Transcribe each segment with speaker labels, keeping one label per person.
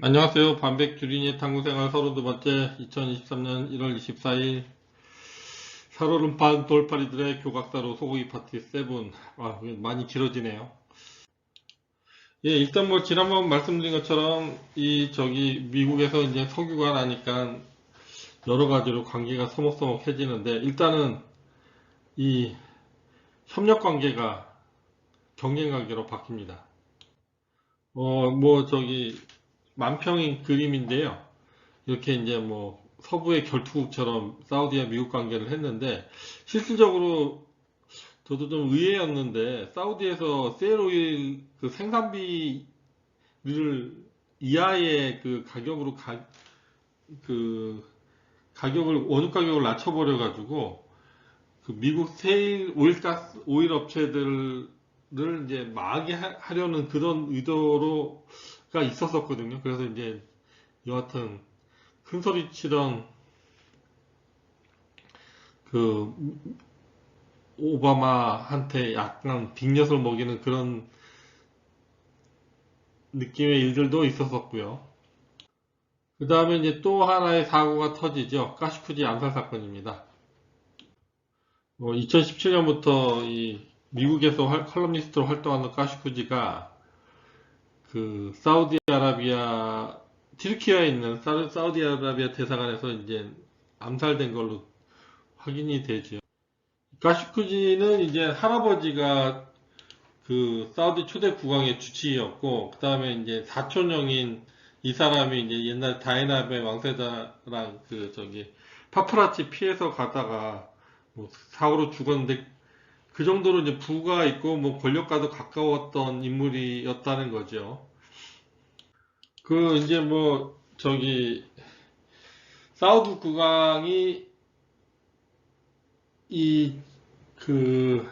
Speaker 1: 안녕하세요. 반백 주린이의 탐구생활 서른 두 번째 2023년 1월 24일 살얼음판 돌파리들의 교각사로 소고기 파티 7 아, 많이 길어지네요. 예, 일단 뭐 지난번 말씀드린 것처럼 이 저기 미국에서 이제 석유가 나니까 여러 가지로 관계가 서먹서먹해지는데 일단은 이 협력 관계가 경쟁 관계로 바뀝니다. 어, 뭐 저기 만평인 그림인데요. 이렇게 이제 뭐 서부의 결투국처럼 사우디와 미국 관계를 했는데 실질적으로 저도 좀 의외였는데 사우디에서 세일오일 그 생산비를 이하의 그 가격으로 가, 그 가격을 원유 가격을 낮춰버려 가지고 그 미국 세일 오일가스 오일 업체들을 이제 하- 하려는 그런 의도로 가 있었었거든요. 그래서 이제 여하튼 큰 소리 치던 그 오바마한테 약간 빅엿을 먹이는 그런 느낌의 일들도 있었었고요. 그 다음에 이제 또 하나의 사고가 터지죠. 까시푸지 암살 사건입니다. 2017년부터 이 미국에서 활- 컬럼니스트로 활동하는 까시푸지가 그 사우디아라비아 튀르키아에 있는 사- 사우디아라비아 대사관에서 이제 암살된 걸로 확인이 되죠. 까시푸지는 이제 할아버지가 그 사우디 초대 국왕의 주치의였고 그 다음에 이제 사촌형인 이 사람이 이제 옛날 다이나베 왕세자랑 그 저기 파프라치 피해서 가다가 뭐 사고로 죽었는데 그 정도로 이제 부가 있고 뭐 권력과도 가까웠던 인물이었다는 거죠. 그 이제 뭐 저기 사우드 국왕이 이 그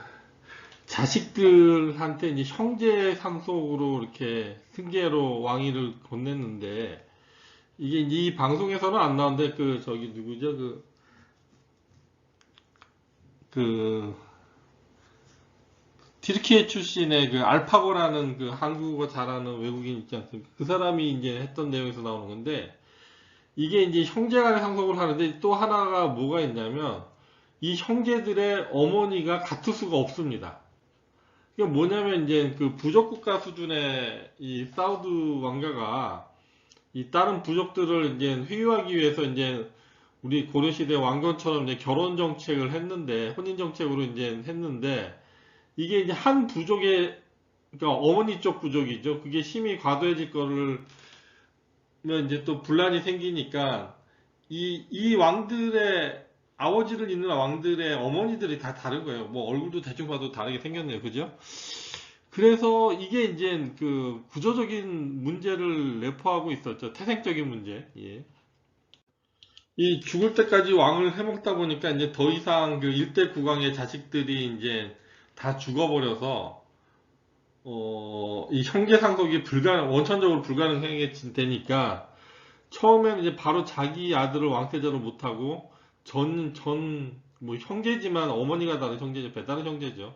Speaker 1: 자식들한테 이제 형제 상속으로 이렇게 승계로 왕위를 건넸는데 이게 이 방송에서는 안 나오는데 그 저기 누구죠 그그 튀르키예 출신의 그 알파고라는 그 한국어 잘하는 외국인 있지 않습니까? 그 사람이 이제 했던 내용에서 나오는 건데 이게 이제 형제간의 상속을 하는데 또 하나가 뭐가 있냐면 이 형제들의 어머니가 같을 수가 없습니다. 이게 뭐냐면 이제 그 부족 국가 수준의 이 사우드 왕가가 이 다른 부족들을 이제 회유하기 위해서 이제 우리 고려 시대 왕건처럼 이제 결혼 정책을 했는데 혼인 정책으로 이제 했는데 이게 이제 한 부족의 그러니까 어머니 쪽 부족이죠. 그게 힘이 과도해질 거를 면 이제 또 분란이 생기니까 이, 이 왕들의 아버지를 잇는 왕들의 어머니들이 다 다른 거예요. 뭐 얼굴도 대충 봐도 다르게 생겼네요. 그죠? 그래서 이게 이제 그 구조적인 문제를 내포하고 있었죠. 태생적인 문제. 예. 이 죽을 때까지 왕을 해먹다 보니까 이제 더 이상 그 일대 국왕의 자식들이 이제 다 죽어버려서 어, 이 형제 상속이 불가능, 원천적으로 불가능하게 되니까 처음에는 이제 바로 자기 아들을 왕세자로 못하고 전, 전, 뭐 형제지만 어머니가 다른 형제죠. 배다른 형제죠.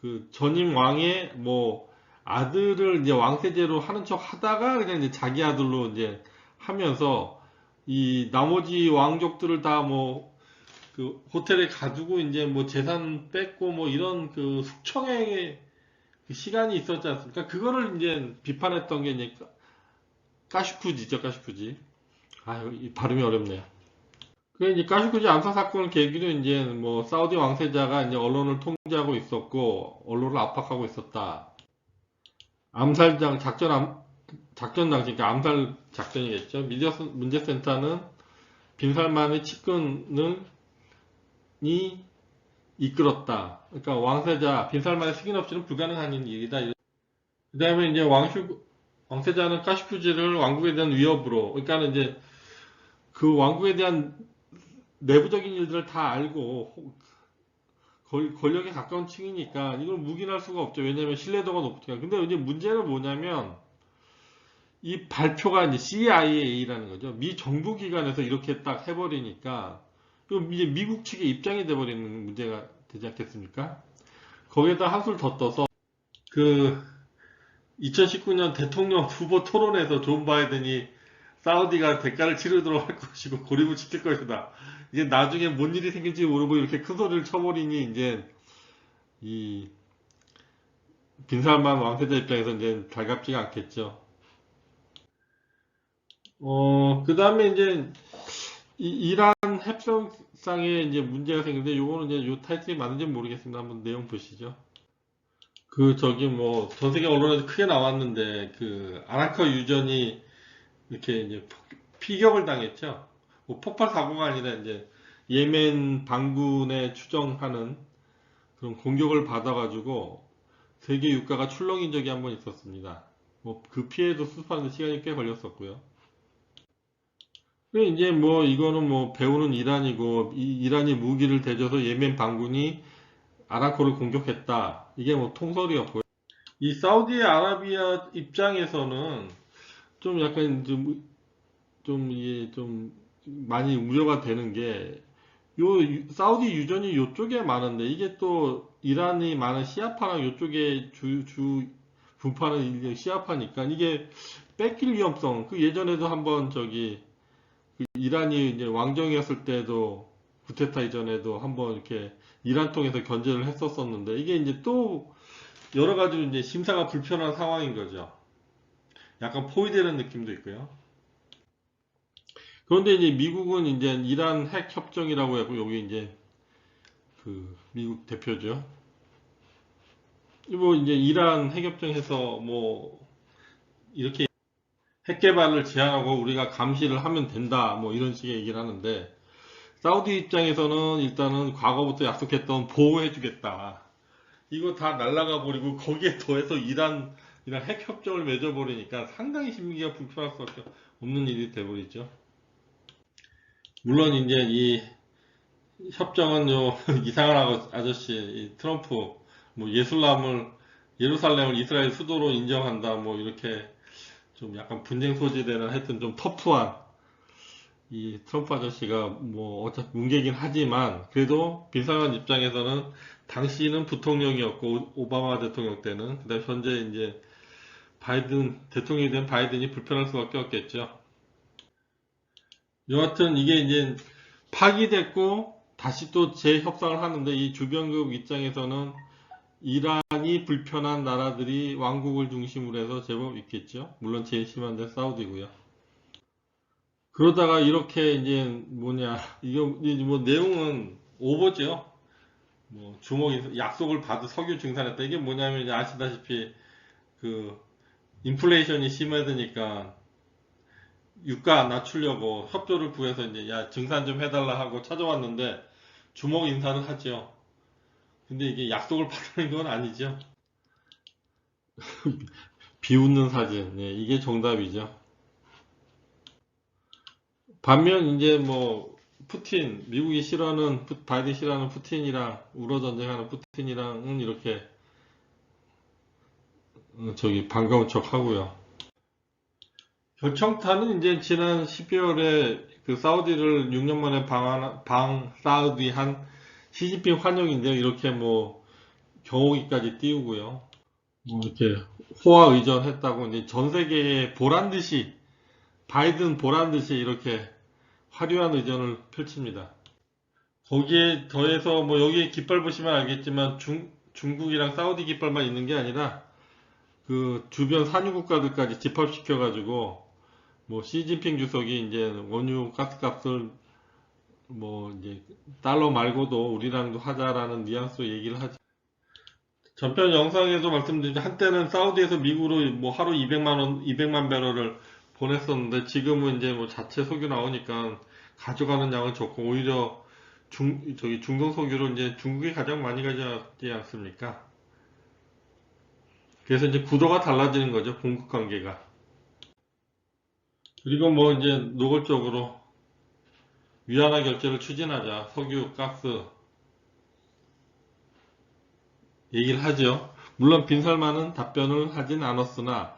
Speaker 1: 그 전임 왕의 뭐 아들을 이제 왕세제로 하는 척 하다가 그냥 이제 자기 아들로 이제 하면서 이 나머지 왕족들을 다 뭐 그 호텔에 가두고 이제 뭐 재산 뺏고 뭐 이런 그 숙청의 그 시간이 있었지 않습니까? 그거를 이제 비판했던 게 이제 까- 까슈푸지죠, 까슈푸지. 아유, 이 발음이 어렵네요. 그 이제 까슈푸지 암살 사건을 계기로 이제 뭐 사우디 왕세자가 이제 언론을 통제하고 있었고 언론을 압박하고 있었다. 암살장 작전 암 작전 당시 그러니까 암살 작전이겠죠. 미디어 센- 문제센터는 빈살만의 측근을 이 이끌었다. 그러니까 왕세자 빈살만의 승인 없이는 불가능한 일이다. 그 다음에 이제 왕슈 왕세자는 까시푸지를 왕국에 대한 위협으로 그러니까 이제 그 왕국에 대한 내부적인 일들을 다 알고 권력에 가까운 층이니까 이걸 묵인할 수가 없죠. 왜냐하면 신뢰도가 높으니까. 근데 이제 문제는 뭐냐면 이 발표가 이제 CIA라는 거죠. 미 정부 기관에서 이렇게 딱 해버리니까 그럼 이제 미국 측의 입장이 돼버리는 문제가 되지 않겠습니까? 거기에다 한술 더 떠서 그 2019년 대통령 후보 토론에서 존 바이든이 사우디가 대가를 치르도록 할 것이고 고립을 시킬 것이다. 이제 나중에 뭔 일이 생길지 모르고 이렇게 큰 소리를 쳐버리니 이제 이 빈살만 왕세자 입장에서 이제 달갑지가 않겠죠. 어, 그 다음에 이제 이, 이란 협상상에 이제 문제가 생기는데 요거는 이제 요 타이틀이 맞는지 모르겠습니다. 한번 내용 보시죠. 그 저기 뭐 전 세계 언론에서 크게 나왔는데 그 아라카 유전이 이렇게 이제 폭- 피격을 당했죠. 뭐 폭발 사고가 아니라 이제 예멘 반군에 추정하는 그런 공격을 받아가지고 세계 유가가 출렁인 적이 한 번 있었습니다. 뭐 그 피해도 수습하는데 시간이 꽤 걸렸었고요. 근데 이제 뭐 이거는 뭐 배우는 이란이고 이 이란이 무기를 대줘서 예멘 반군이 아라코를 공격했다. 이게 뭐 통설이었고요. 이 사우디아라비아 입장에서는 좀 약간 좀, 좀 이게 좀 많이 우려가 되는 게, 요, 유- 사우디 유전이 요쪽에 많은데, 이게 또 이란이 많은 시아파랑 요쪽에 주, 주, 분파는 시아파니까, 이게 뺏길 위험성, 그 예전에도 한번 저기, 그 이란이 이제 왕정이었을 때도, 구테타 이전에도 한번 이렇게 이란 통해서 견제를 했었었는데, 이게 이제 또 여러 가지로 이제 심사가 불편한 상황인 거죠. 약간 포위되는 느낌도 있고요. 그런데 이제 미국은 이제 이란 핵 협정이라고 하고 여기 이제 그 미국 대표죠. 뭐 이제 이란 핵 협정에서 뭐 이렇게 핵 개발을 제한하고 우리가 감시를 하면 된다 뭐 이런 식의 얘기를 하는데 사우디 입장에서는 일단은 과거부터 약속했던 보호해 주겠다. 이거 다 날라가 버리고 거기에 더해서 이란 이란 핵 협정을 맺어버리니까 상당히 심기가 불편할 수밖에 없는 일이 돼버리죠. 물론 이제 이 협정은 요 이상한 아저씨 이 트럼프 뭐 예술람을 예루살렘을 이스라엘 수도로 인정한다 뭐 이렇게 좀 약간 분쟁 소지되는 하여튼 좀 터프한 이 트럼프 아저씨가 뭐 어차피 뭉개긴 하지만 그래도 빈상한 입장에서는 당시는 부통령이었고 오- 오바마 대통령 때는 그다음 현재 이제 바이든 대통령이 된 바이든이 불편할 수밖에 없겠죠. 여하튼 이게 이제 파기됐고 다시 또 재협상을 하는데 이 주변국 입장에서는 이란이 불편한 나라들이 왕국을 중심으로 해서 제법 있겠죠. 물론 제일 심한 데 사우디고요. 그러다가 이렇게 이제 뭐냐 이거 뭐 내용은 오버죠. 뭐 주먹이 약속을 받은 석유 증산했다. 이게 뭐냐면 아시다시피 그 인플레이션이 심해지니까 유가 낮추려고 협조를 구해서 이제 야 증산 좀 해달라 하고 찾아왔는데 주먹 인사는 하죠. 근데 이게 약속을 받는 건 아니죠. 비웃는 사진, 예, 이게 정답이죠. 반면 이제 뭐 푸틴, 미국이 싫어하는 푸- 바이든 싫어하는 푸틴이랑 우러 전쟁하는 푸틴이랑은 이렇게 어, 저기 반가운 척 하고요. 결정타는 이제 지난 12월에 그 사우디를 6년 만에 방한, 방 사우디한 시진핑 환영인데요. 이렇게 뭐 경호기까지 띄우고요. 뭐 이렇게 호화 의전했다고 이제 전 세계에 보란 듯이 바이든 보란 듯이 이렇게 화려한 의전을 펼칩니다. 거기에 더해서 뭐 여기 깃발 보시면 알겠지만 중, 중국이랑 사우디 깃발만 있는 게 아니라 그 주변 산유 국가들까지 집합시켜 가지고 뭐 시진핑 주석이 이제 원유 가스값을 뭐 이제 달러 말고도 우리랑도 하자라는 뉘앙스로 얘기를 하죠. 전편 영상에도 말씀드린 한때는 사우디에서 미국으로 뭐 하루 200만 원, 200만 배럴을 보냈었는데 지금은 이제 뭐 자체 석유 나오니까 가져가는 양은 적고 오히려 중 저기 중동 석유를 이제 중국이 가장 많이 가져가지 않습니까? 그래서 이제 구도가 달라지는 거죠 공급 관계가. 그리고 뭐 이제 노골적으로 위안화 결제를 추진하자 석유, 가스 얘기를 하죠. 물론 빈살만은 답변을 하진 않았으나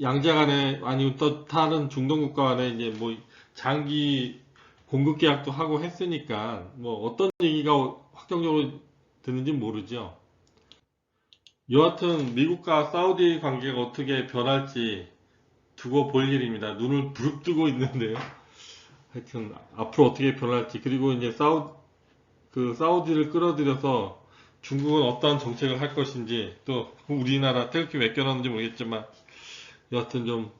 Speaker 1: 양자 간에 아니면 또 다른 중동 국가 간에 이제 뭐 장기 공급 계약도 하고 했으니까 뭐 어떤 얘기가 확정적으로 듣는지 모르죠. 여하튼 미국과 사우디 관계가 어떻게 변할지 두고 볼 일입니다. 눈을 부릅뜨고 있는데요. 하여튼 앞으로 어떻게 변할지 그리고 이제 사우 그 사우디를 끌어들여서 중국은 어떠한 정책을 할 것인지 또 우리나라 태극기 왜 껴놨는지 모르겠지만 여하튼 좀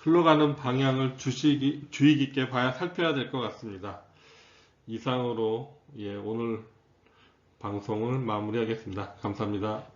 Speaker 1: 흘러가는 방향을 주시, 주의 깊게 봐야 살펴야 될 것 같습니다. 이상으로 예, 오늘 방송을 마무리하겠습니다. 감사합니다.